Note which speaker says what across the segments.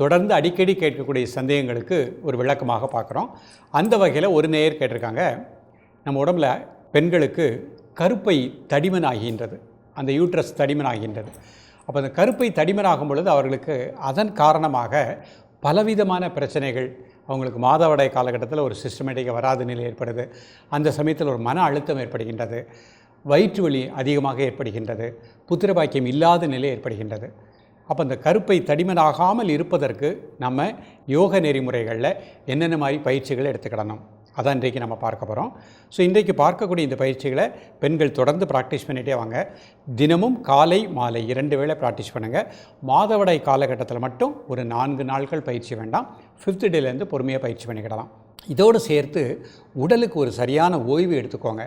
Speaker 1: தொடர்ந்து அடிக்கடி கேட்கக்கூடிய சந்தேகங்களுக்கு ஒரு விளக்கமாக பார்க்குறோம். அந்த வகையில் ஒரு நேயர் கேட்டிருக்காங்க. நம்ம உடம்புல பெண்களுக்கு கருப்பை தடிமன் ஆகின்றது அந்த யூட்ரஸ் தடிமன் ஆகின்றது அப்போ அந்த கருப்பை தடிமனாகும் பொழுது அவர்களுக்கு அதன் காரணமாக பலவிதமான பிரச்சனைகள் அவங்களுக்கு மாதவிடாய் காலகட்டத்தில் ஒரு சிஸ்டமேட்டிக்காக வராத நிலை ஏற்படுது. அந்த சமயத்தில் ஒரு மன அழுத்தம் ஏற்படுகின்றது. வயிற்று வலி அதிகமாக ஏற்படுகின்றது. புத்திரபாக்கியம் இல்லாத நிலை ஏற்படுகின்றது. அப்போ அந்த கருப்பை தடிமனாகாமல் இருப்பதற்கு நம்ம யோக நெறிமுறைகளில் என்னென்ன மாதிரி பயிற்சிகளை எடுத்துக்கிடணும்? அதான் இன்றைக்கு நம்ம பார்க்க போகிறோம் ஸோ இன்றைக்கு பார்க்கக்கூடிய இந்த பயிற்சிகளை பெண்கள் தொடர்ந்து ப்ராக்டிஸ் பண்ணிகிட்டே வாங்க. தினமும் காலை மாலை இரண்டு வேளை ப்ராக்டிஸ் பண்ணுங்கள் மாதவிடாய் காலகட்டத்தில் மட்டும் ஒரு நான்கு நாட்கள் பயிற்சி வேண்டாம். ஃபிஃப்த் டேலேருந்து பொறுமையாக பயிற்சி பண்ணிக்கிடலாம். இதோடு சேர்த்து உடலுக்கு ஒரு சரியான ஓய்வு எடுத்துக்கோங்க.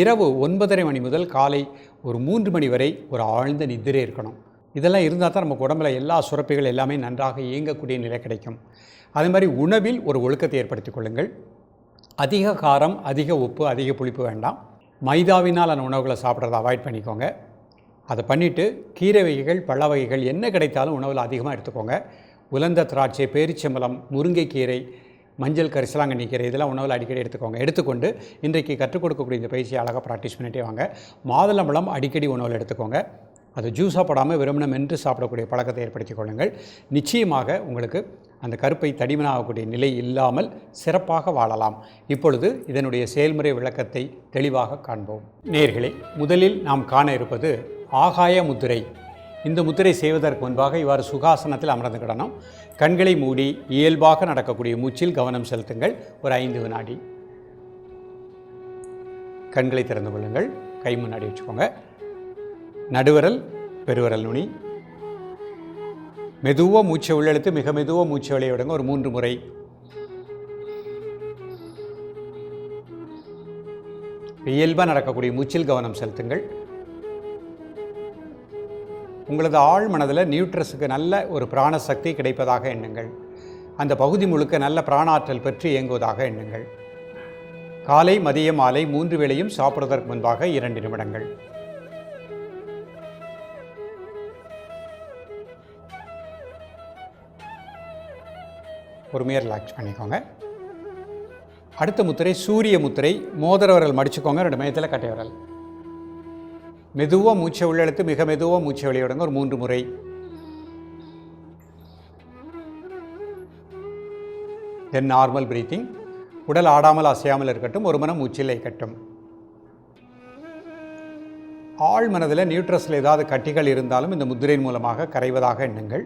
Speaker 1: இரவு ஒன்பதரை மணி முதல் காலை ஒரு மூன்று மணி வரை ஒரு ஆழ்ந்த நிதிரே இருக்கணும். இதெல்லாம் இருந்தால் தான் நமக்கு உடம்புல எல்லா சுரப்பிகள் எல்லாமே நன்றாக இயங்கக்கூடிய நிலை கிடைக்கும். அதே மாதிரி உணவில் ஒரு ஒழுக்கத்தை ஏற்படுத்திக் கொள்ளுங்கள். அதிக காரம் அதிக உப்பு அதிக புளிப்பு வேண்டாம். மைதாவினால் அந்த உணவுகளை சாப்பிட்றத அவாய்ட் பண்ணிக்கோங்க. அதை பண்ணிவிட்டு கீரை வகைகள் பழ வகைகள் என்ன கிடைத்தாலும் உணவில் அதிகமாக எடுத்துக்கோங்க. உலர்ந்த திராட்சை பேரிச்சம்பழம் முருங்கைக்கீரை மஞ்சள் கரிசலாங்கண்ணி கீரை இதெல்லாம் உணவில் அடிக்கடி எடுத்துக்கோங்க. எடுத்துக்கொண்டு இன்றைக்கு கற்றுக் கொடுக்கக்கூடிய இந்த பயிற்சியை அழகாக ப்ராக்டிஸ் பண்ணிட்டே வாங்க. மாதுளம்பழம் அடிக்கடி உணவில் எடுத்துக்கோங்க. அது ஜூஸாக போடாமல் வெறுமனே மென்று சாப்பிடக்கூடிய பழக்கத்தை ஏற்படுத்திக் கொள்ளுங்கள். நிச்சயமாக உங்களுக்கு அந்த கருப்பை தடிமனாகக்கூடிய நிலை இல்லாமல் சிறப்பாக வாழலாம். இப்பொழுது இதனுடைய செயல்முறை விளக்கத்தை தெளிவாக காண்போம். நேர்களே முதலில் நாம் காண இருப்பது ஆகாய முத்திரை. இந்த முத்திரை செய்வதற்கு முன்பாக இவ்வாறு சுகாசனத்தில் அமர்ந்துக்கிடணும் கண்களை மூடி இயல்பாக நடக்கக்கூடிய மூச்சில் கவனம் செலுத்துங்கள். ஒரு ஐந்து வினாடி. கண்களை திறந்து கொள்ளுங்கள். கை முன்னாடி வச்சுக்கோங்க. நடுவரல் பெருவரல் நுனி. மெதுவாக மூச்சை உள்ளெழுத்து மிக மெதுவாக மூச்சை வெளியே விடுங்க ஒரு மூன்று முறை. இயல்பாக நடக்கக்கூடிய மூச்சில் கவனம் செலுத்துங்கள். உங்களது ஆழ் மனதில் நியூட்ரஸுக்கு நல்ல ஒரு பிராண சக்தி கிடைப்பதாக எண்ணுங்கள். அந்த பகுதி முழுக்க நல்ல பிராணாற்றல் பெற்று இயங்குவதாக எண்ணுங்கள். காலை மதியம் மாலை மூன்று வேளையும் சாப்பிடுவதற்கு முன்பாக இரண்டு நிமிடங்கள். பொறுமையாக ரிலாக்ஸ் பண்ணிக்கோங்க. அடுத்த முத்திரை சூரிய முத்திரை மோதிர விரல் மடிச்சுக்கோங்க ரெண்டு மையத்தில் கட்டை விரல். மெதுவாக மூச்சை உள்ளெழுத்து மிக மெதுவாக மூச்சை வெளியிடுங்க ஒரு மூன்று முறை. தென் நார்மல் பிரீத்திங் உடல் ஆடாமல் அசையாமல் இருக்கட்டும் ஒரு மனம் மூச்சில் கட்டும் ஆழ் மனதில் நியூட்ரஸில் ஏதாவது கட்டிகள் இருந்தாலும் இந்த முத்திரையின் மூலமாக கரைவதாக எண்ணுங்கள்.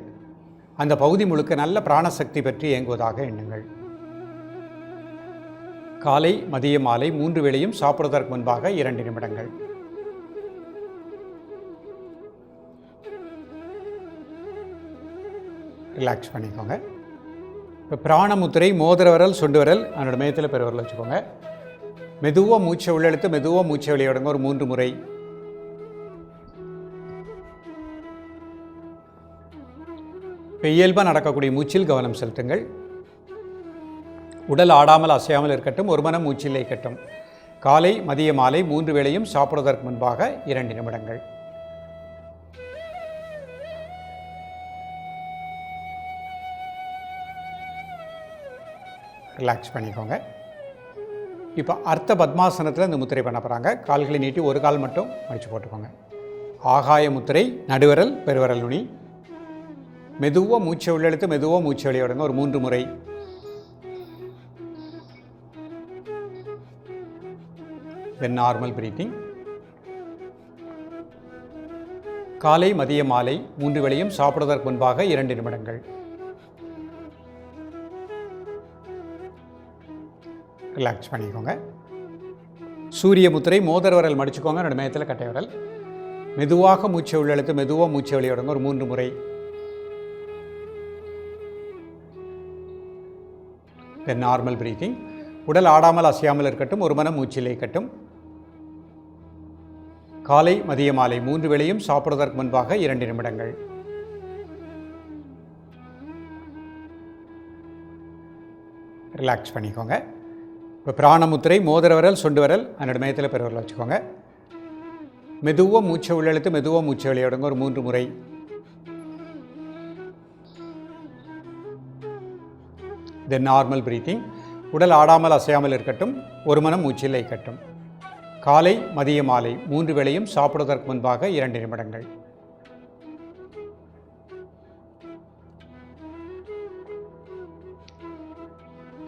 Speaker 1: அந்த பகுதி முழுக்க நல்ல பிராணசக்தி பற்றி இயங்குவதாக எண்ணுங்கள். காலை மதிய மாலை மூன்று வேளையும் சாப்பிடுவதற்கு முன்பாக இரண்டு நிமிடங்கள். ரிலாக்ஸ் பண்ணிக்கோங்க. இப்போ பிராணமுத்திரை மோதிர விரல் சுண்டு விரல் அதனோட வச்சுக்கோங்க. மெதுவாக மூச்சை உள்ளெழுத்து மெதுவாக மூச்சை வெளியிடுங்க ஒரு மூன்று முறை. இயல்பாக நடக்கக்கூடிய மூச்சில் கவனம் செலுத்துங்கள். உடல் ஆடாமல் அசையாமல் இருக்கட்டும் ஒரு மனம் மூச்சில் இருக்கட்டும். காலை மதிய மாலை மூன்று வேளையும் சாப்பிடுவதற்கு முன்பாக இரண்டு நிமிடங்கள். ரிலாக்ஸ் பண்ணிக்கோங்க. இப்போ அர்த்த பத்மாசனத்தில் இந்த முத்திரை பண்ண போகிறாங்க கால்களை நீட்டி ஒரு கால் மட்டும் மடித்து போட்டுக்கோங்க. ஆகாய முத்திரை நடுவரல் பெருவரல் நுனி. மெதுவாக மூச்சை உள்ளெழுத்து மெதுவாக மூச்சை வெளியே விடுங்க. ஒரு மூன்று முறை. தென் நார்மல் பிரீத்திங் காலை மதிய மாலை மூன்று வேளையும் சாப்பிடுவதற்கு முன்பாக இரண்டு நிமிடங்கள். ரிலாக்ஸ் பண்ணிக்கோங்க. சூரிய முத்திரை மோதர் விரல் மடிச்சுக்கோங்க. ரெண்டு மையத்தில் கட்டை விரல். மெதுவாக மூச்சை உள்ளெழுத்து மெதுவாக மூச்சை வெளியிடுங்க ஒரு மூன்று முறை. தென் நார்மல் பிரீத்திங் உடல் ஆடாமல் அசையாமல் இருக்கட்டும் ஒரு மனம் மூச்சிலே இருக்கட்டும். காலை மதிய மாலை மூன்று வேளையும் சாப்பிடுவதற்கு முன்பாக இரண்டு நிமிடங்கள். ரிலாக்ஸ் பண்ணிக்கோங்க. இப்போ பிராணமுத்திரை மோதிர விரல் சொண்டு விரல் அதனோட மையத்தில் பெருவரில் வச்சுக்கோங்க. மெதுவாக மூச்சை உள்ளெழுத்து மெதுவாக மூச்சை வெளியிடுங்க. ஒரு மூன்று முறை. தென் நார்மல் பிரீத்திங் உடல் ஆடாமல் அசையாமல் இருக்கட்டும் ஒரு மனம் மூச்சில்லை இருக்கட்டும். காலை மதிய மாலை மூன்று வேளையும் சாப்பிடுவதற்கு முன்பாக இரண்டு நிமிடங்கள்.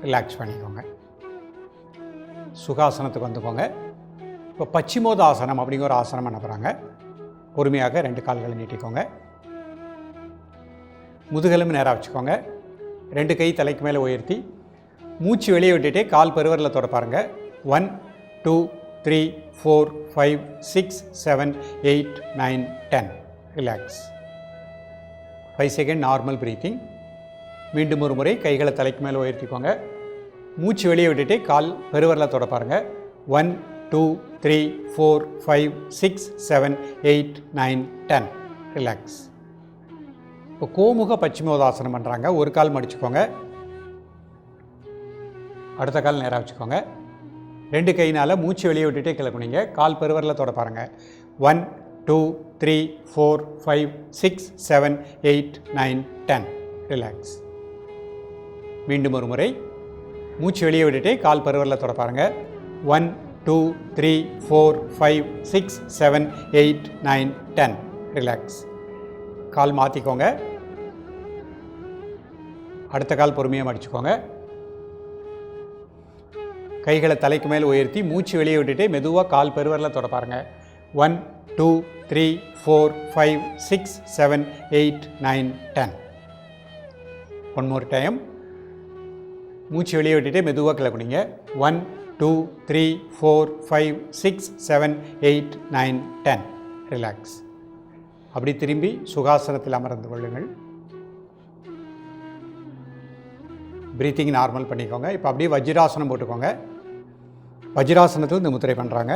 Speaker 1: ரிலாக்ஸ் பண்ணிக்கோங்க. சுகாசனத்துக்கு வந்துக்கோங்க. இப்போ பச்சிமோத ஆசனம் அப்படிங்கிற ஒரு ஆசனம் என்ன பொறுமையாக ரெண்டு கால்களை நீட்டிக்கோங்க. முதுகெலும்பு நேராக வச்சுக்கோங்க. ரெண்டு கை தலைக்கு மேலே உயர்த்தி மூச்சு வெளியே விட்டுட்டே கால் பெருவரில் தொடப்பாருங்க one two three four five six seven eight nine ten relax five second normal breathing மீண்டும் ஒரு முறை கைகளை தலைக்கு மேலே உயர்த்திக்கோங்க. மூச்சு வெளியே விட்டுட்டு கால் பெருவரில் தொட பாருங்க. One two three four five six seven eight nine ten relax இப்போ கோமுக பச்சிமோதாசனம் பண்ணுறாங்க ஒரு கால் மடிச்சுக்கோங்க. அடுத்த கால் நேராக வச்சுக்கோங்க. ரெண்டு கையினால் மூச்சு வெளியே விட்டுட்டே கிளப்புனீங்க. கால் பெருவரில் தொட பாருங்கள் one two three four five six seven eight nine ten relax மீண்டும் ஒரு முறை. மூச்சு வெளியே விட்டுட்டே கால் பருவரில் தொட பாருங்கள் one two three four five six seven eight nine ten relax கால் மாற்றிக்கோங்க அடுத்த கால் பொறுமையாக மடிச்சுக்கோங்க. கைகளை தலைக்கு மேல் உயர்த்தி மூச்சு வெளியே விட்டுட்டு மெதுவாக கால் பெருவரில் தொடப்பாருங்க one two three four five six seven eight nine ten one more time மூச்சு வெளியே விட்டுட்டு மெதுவாக கிளப்புனீங்க one two three four five six seven eight nine ten relax அப்படி திரும்பி சுகாசனத்தில் அமர்ந்து கொள்ளுங்கள். ப்ரீத்திங் நார்மல் பண்ணிக்கோங்க. இப்போ அப்படியே வஜ்ராசனம் போட்டுக்கோங்க. வஜ்ராசனத்தில் இந்த முத்திரை பண்ணுறாங்க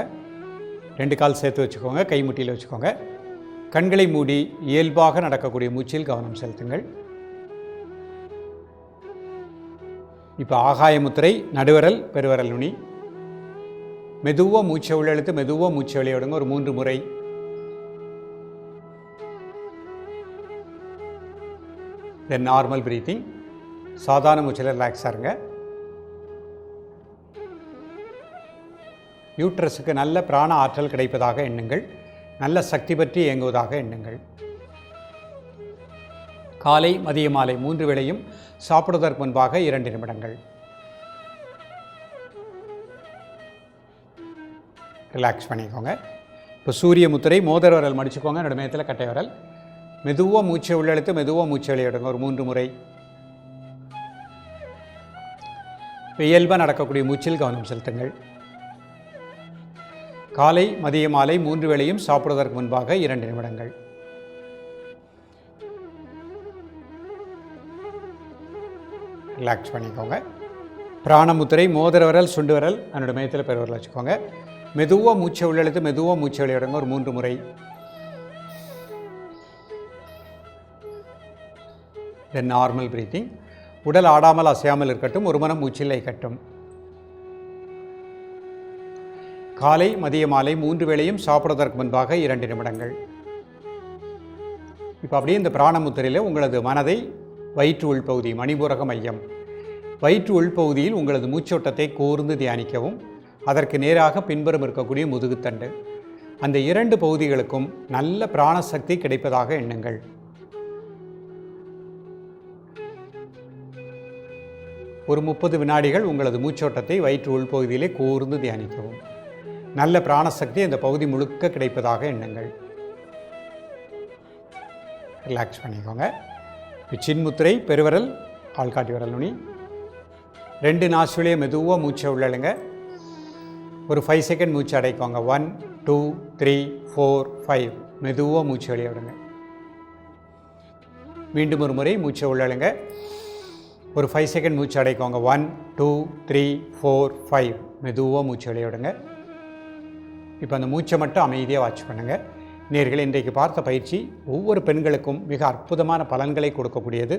Speaker 1: ரெண்டு கால் சேர்த்து வச்சுக்கோங்க. கை முட்டியில் வச்சுக்கோங்க. கண்களை மூடி இயல்பாக நடக்கக்கூடிய மூச்சில் கவனம் செலுத்துங்கள். இப்போ ஆகாய முத்திரை நடுவரல் பெருவரல் நுனி. மெதுவாக மூச்சை உள்ளெழுத்து மெதுவாக மூச்சை வெளியிடுங்க ஒரு மூன்று முறை தென் நார்மல் பிரீத்திங் சாதாரண மூச்சில் ரிலாக்ஸாக இருங்க. யூட்ரஸுக்கு நல்ல பிராண ஆற்றல் கிடைப்பதாக எண்ணுங்கள். நல்ல சக்தி பற்றி இயங்குவதாக எண்ணுங்கள். காலை மதிய மாலை மூன்று வேளையும் சாப்பிடுவதற்கு முன்பாக இரண்டு நிமிடங்கள். ரிலாக்ஸ் பண்ணிக்கோங்க. இப்போ சூரிய முத்திரை மோதர் விரல் மடிச்சுக்கோங்க. நடுமயத்தில் மேத்தில் கட்டை விரல். மெதுவாக மூச்சை உள்ளெழுத்து மெதுவாக மூச்சை வெளியிடுங்க. ஒரு மூன்று முறை. இயல்பாக நடக்கக்கூடிய மூச்சில் கவனம் செலுத்துங்கள். காலை மதிய மாலை மூன்று வேளையும் சாப்பிடுவதற்கு முன்பாக இரண்டு நிமிடங்கள். ரிலாக்ஸ் பண்ணிக்கோங்க. பிராணமுத்திரை மோதிர விரல் சுண்டு விரல் அதனோட மையத்தில் பெருவரில் வச்சுக்கோங்க. மெதுவாக மூச்சை உள்ளெழுத்து மெதுவாக மூச்சை வெளியிடுங்க. ஒரு மூன்று முறை. தென் நார்மல் பிரீத்திங் உடல் ஆடாமல் அசையாமல் இருக்கட்டும் ஒரு மனம் மூச்சில்லை கட்டும். காலை மதிய மாலை மூன்று வேளையும் சாப்பிடுவதற்கு முன்பாக இரண்டு நிமிடங்கள். இப்போ அப்படியே இந்த பிராணமுத்திரையில் உங்களது மனதை வயிற்று உள்பகுதி மணிபுரக மையம். வயிற்று உள்பகுதியில் உங்களது மூச்சோட்டத்தை கூர்ந்து தியானிக்கவும் அதற்கு நேராக பின்புறம் இருக்கக்கூடிய முதுகுத்தண்டு. அந்த இரண்டு பகுதிகளுக்கும் நல்ல பிராணசக்தி கிடைப்பதாக எண்ணுங்கள். ஒரு முப்பது வினாடிகள் உங்களது மூச்சோட்டத்தை வயிற்று உள்பகுதியிலே கூர்ந்து தியானிக்கவும். நல்ல பிராணசக்தி அந்த பகுதி முழுக்க கிடைப்பதாக எண்ணுங்கள். ரிலாக்ஸ் பண்ணிக்கோங்க. சின்முத்திரை பெருவரல் ஆள்காட்டி விரல் நுனி. ரெண்டு நாசுலையும் மெதுவாக மூச்சை உள்ளழுங்க. ஒரு ஃபைவ் செகண்ட் மூச்சு அடைக்கோங்க. One two three four five மெதுவாக மூச்சு வெளியே விடுங்க. மீண்டும் ஒரு முறை மூச்சை உள்ளழுங்க. ஒரு ஃபைவ் செகண்ட் மூச்சு அடைக்கோங்க. One two three four five மெதுவாக மூச்சு வெளிய இப்போ அந்த மூச்சை மட்டும் அமைதியாக வாட்ச் பண்ணுங்கள் நேர்கள் இன்றைக்கு பார்த்த பயிற்சி ஒவ்வொரு பெண்களுக்கும் மிக அற்புதமான பலன்களை கொடுக்கக்கூடியது.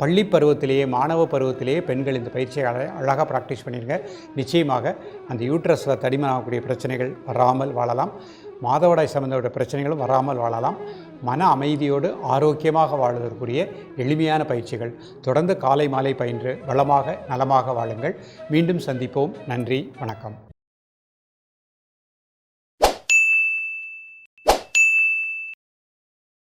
Speaker 1: பள்ளி பருவத்திலேயே மாணவ பருவத்திலேயே பெண்கள் இந்த பயிற்சியை அழகாக ப்ராக்டிஸ் பண்ணிடுங்க நிச்சயமாக அந்த யூட்ரஸில் தடிமனாகக்கூடிய பிரச்சனைகள் வராமல் வாழலாம். மாதவிடாய் சம்பந்தப்பட்ட பிரச்சனைகளும் வராமல் வாழலாம். மன அமைதியோடு ஆரோக்கியமாக வாழ்வதற்குரிய எளிமையான பயிற்சிகள். தொடர்ந்து காலை மாலை பயின்று வளமாக நலமாக வாழுங்கள். மீண்டும் சந்திப்போம். நன்றி. வணக்கம்.